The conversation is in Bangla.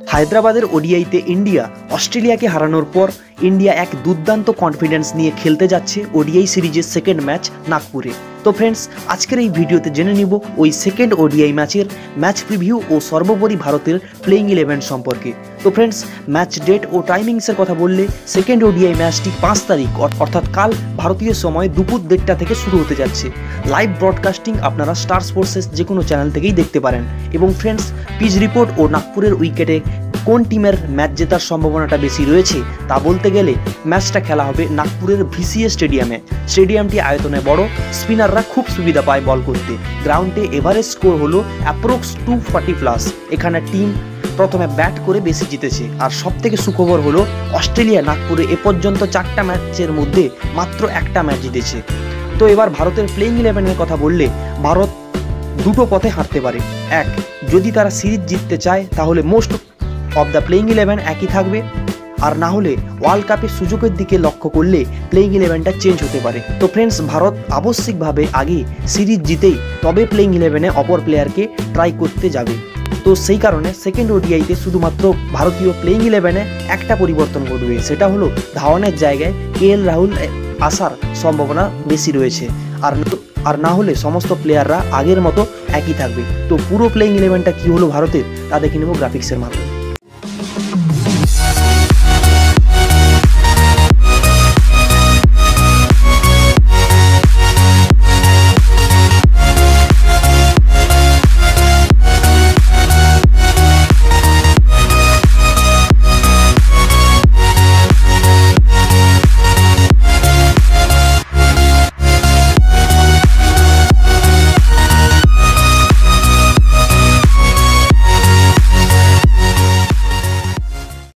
হায়দ্রাবাদের ওডিআইতে ইন্ডিয়া, অস্ট্রেলিয়াকে হারানোর পর ইন্ডিয়া এক দুর্দান্ত কনফিডেন্স নিয়ে খেলতে যাচ্ছে ওডিআই সিরিজের সেকেন্ড ম্যাচ নাগপুরে। তো ফ্রেন্ডস আজকের এই ভিডিওতে জেনে নিব ওই সেকেন্ড ওডিআই ম্যাচের ম্যাচ প্রিভিউ ও সর্বোপরি ভারতের প্লেইং ইলেভেন সম্পর্কে। তো ফ্রেন্ডস ম্যাচ ডেট ও টাইমিংসের কথা বললে সেকেন্ড ওডিআই ম্যাচটি পাঁচ তারিখ, অর- অর্থাৎ কাল ভারতীয় সময় দুপুর দেড়টা থেকে শুরু হতে যাচ্ছে। লাইভ ব্রডকাস্টিং আপনারা স্টার স্পোর্টসের যে কোনো চ্যানেল থেকেই দেখতে পারেন। এবং ফ্রেন্ডস পিচ রিপোর্ট ও নাগপুরের উইকেটে কোন টিমের ম্যাচ জেতার সম্ভাবনাটা বেশি রয়েছে তা বলতে গেলে ম্যাচটা খেলা হবে নাগপুরের ভিসিএ স্টেডিয়ামে। স্টেডিয়ামটি আয়তনে বড়, স্পিনাররা খুব সুবিধা পায় বল করতে। গ্রাউন্ডে এভারেজ স্কোর হলো অ্যাপ্রক্স টু ফর্টি প্লাস এখানে টিম প্রথমে ব্যাট করে বেশি জিতেছে। আর সব থেকে সুখবর হলো অস্ট্রেলিয়া নাগপুরে এ পর্যন্ত চারটা ম্যাচের মধ্যে মাত্র একটা ম্যাচ জিতেছে। তো এবার ভারতের প্লেইং ইলেভেনের কথা বললে ভারত দুটো পথে হাঁটতে পারে। এক, যদি তারা সিরিজ জিততে চায়, তাহলে most of the playing eleven একই থাকবে। আর না হলে ওয়ার্ল্ড কাপের সুযোগের দিকে লক্ষ্য করলে প্লেইং ইলেভেনটা চেঞ্জ হতে পারে। তো ফ্রেন্ডস ভারত আবশ্যিকভাবে আগে সিরিজ জিতেই তবে প্লেইং ইলেভেনে অপর প্লেয়ারকে ট্রাই করতে যাবে। তো সেই কারণে সেকেন্ড ওডিআইতে শুধুমাত্র ভারতীয় প্লেইং ইলেভেনে একটা পরিবর্তন ঘটবে। সেটা হলো ধাওয়ানের জায়গায় কে এল রাহুল আসার সম্ভাবনা বেশি রয়েছে। আর আর না হলে সমস্ত প্লেয়াররা আগের মতো একই থাকবে। তো পুরো প্লেইং ইলেভেনটা কী হলো ভারতের, তা দেখে নেব গ্রাফিক্সের মাধ্যমে।